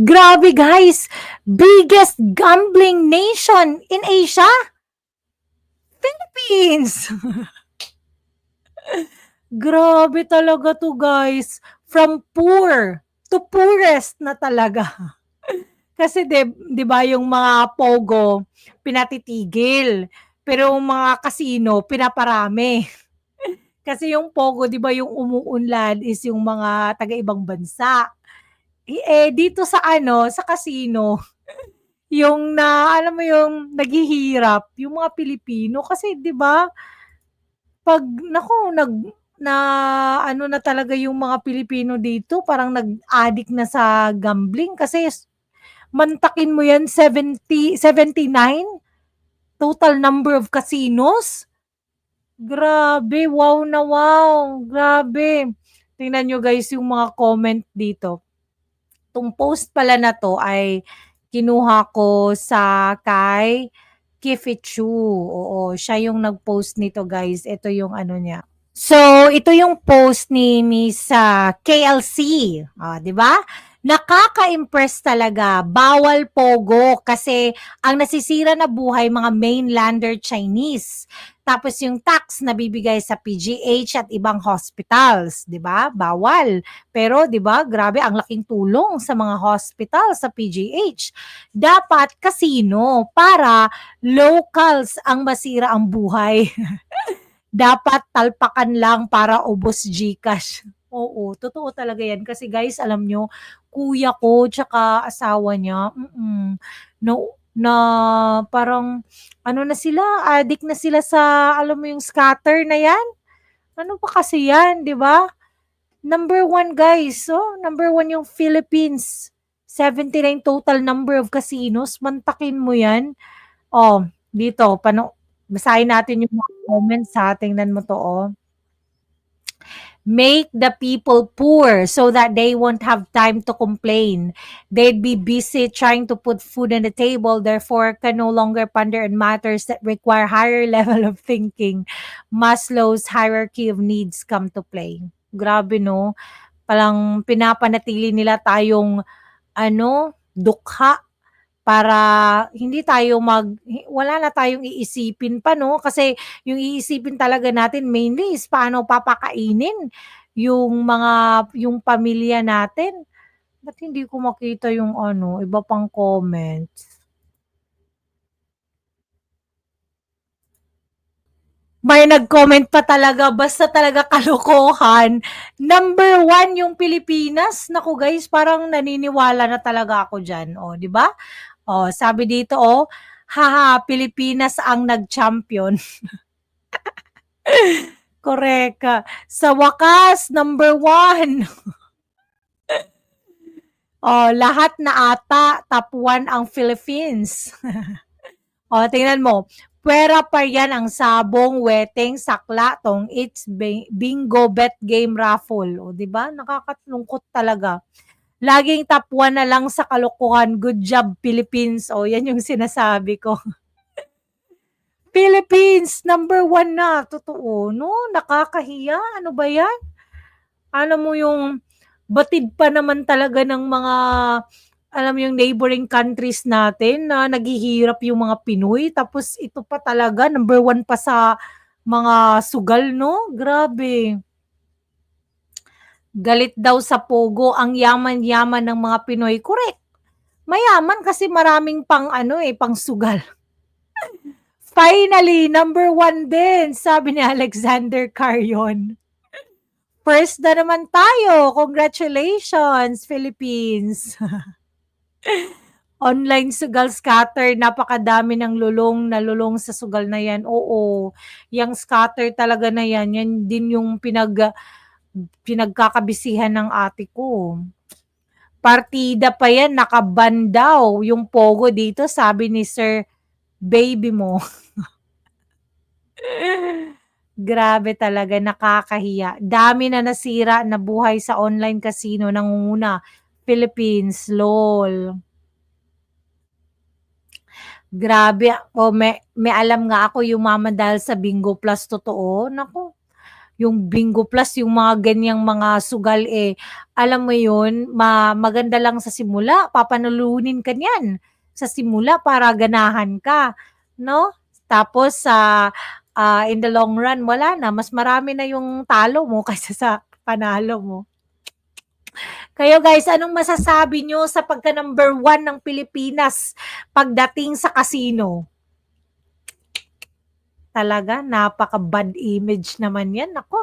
Grabe guys, biggest gambling nation in Asia? Philippines. Grabe talaga 'to guys, from poor to poorest na talaga. Kasi di 'di ba yung mga pogo pinatitigil, pero yung mga casino pinaparami. Kasi yung pogo 'di ba yung umuunlad is yung mga taga-ibang bansa. Eh, dito sa ano, sa casino, yung na alam mo yung naghihirap yung mga Pilipino kasi 'di ba 'pag naku nag na-ano na talaga yung mga Pilipino dito parang nag-addict na sa gambling kasi mantakin mo yan 70, 79 total number of casinos. Grabe, wow na wow, grabe. Tingnan niyo guys yung mga comment dito. 'Tong post pala na 'to ay kinuha ko sa kay Kifichu, oo, siya yung nag-post nito guys, ito yung ano niya. So, ito yung post ni Miss, ah, KLC, oh, 'di ba? Nakaka-impress talaga, bawal pogo kasi ang nasisira na buhay mga mainlander Chinese. Tapos yung tax nabibigay sa PGH at ibang hospitals, 'di ba? Bawal. Pero 'di ba, grabe ang laking tulong sa mga hospital sa PGH. Dapat casino para locals ang masira ang buhay. Dapat talpakan lang para ubos GCash. Oo, totoo talaga yan kasi guys alam niyo, kuya ko tsaka asawa niya, mm, no na parang ano na sila, addict na sila sa alam mo yung scatter na yan? Ano ba kasi yan, 'di ba? Number 1 guys, oh, number 1 yung Philippines. 79 total number of casinos, mantakin mo yan. Oh, dito pano basahin natin yung mga comments ha, tingnan mo 'to, oh. Make the people poor so that they won't have time to complain. They'd be busy trying to put food on the table, therefore can no longer ponder on matters that require higher level of thinking. Maslow's hierarchy of needs come to play. Grabe 'no? Parang pinapanatili nila tayong ano, dukha para hindi tayo mag wala na tayong iisipin pa 'no, kasi yung iisipin talaga natin mainly is paano papakainin yung mga yung pamilya natin. Ba't hindi ko makita yung ano, iba pang comments? May nag-comment pa talaga, basta talaga kalokohan. Number 1 yung Pilipinas, naku guys parang naniniwala na talaga ako diyan, oh, 'di ba? Oh, sabi dito, oh, "Haha, Pilipinas ang nag-champion." Korek. Sa wakas number 1. Oh, lahat na ata top 1 ang Philippines. Oh, tingnan mo, "Puwera pa yan ang sabong, weteng, sakla, tong-its, bi bingo, bet game, raffle." Oh, 'di ba? Nakakalungkot talaga. Laging top 1 na lang sa kalokohan, good job Philippines. Oh, yan yung sinasabi ko. Philippines number 1 na, totoo 'no? Nakakahiya, ano ba yan? Alam mo yung batid pa naman talaga ng mga alam mo yung neighboring countries natin na naghihirap yung mga Pinoy tapos ito pa talaga number 1 pa sa mga sugal 'no? Grabe. Galit daw sa pogo ang yaman-yaman ng mga Pinoy, korek. Mayaman kasi maraming pang ano, eh, pang-sugal. Finally, number 1 din, sabi ni Alexander Carrion. First na naman tayo, congratulations Philippines. Online sugal scatter, napakadami ng lulong na lulong sa sugal na yan, oo. Yang scatter talaga na yan, yan din yung pinag pinagkakabisihan ng ate ko. Partida pa yan, naka-ban daw yung pogo dito sabi ni sir baby mo. Grabe talaga, nakakahiya. Dami na nasira na buhay sa online casino, nangunguna, Philippines, LOL. Grabe, oh, may may alam nga ako yumaman dahil sa Bingo Plus, totoo. Naku, yung Bingo Plus, yung mga ganyang mga sugal, eh, alam mo yun, ma maganda lang sa simula, papanulunin ka niyan sa simula para ganahan ka, 'no? Tapos sa, ah, in the long run, wala na, mas marami na yung talo mo kaysa sa panalo mo. Kayo guys, anong masasabi niyo sa pagka-number 1 ng Pilipinas pagdating sa casino? Talaga napaka-bad image naman yan, naku.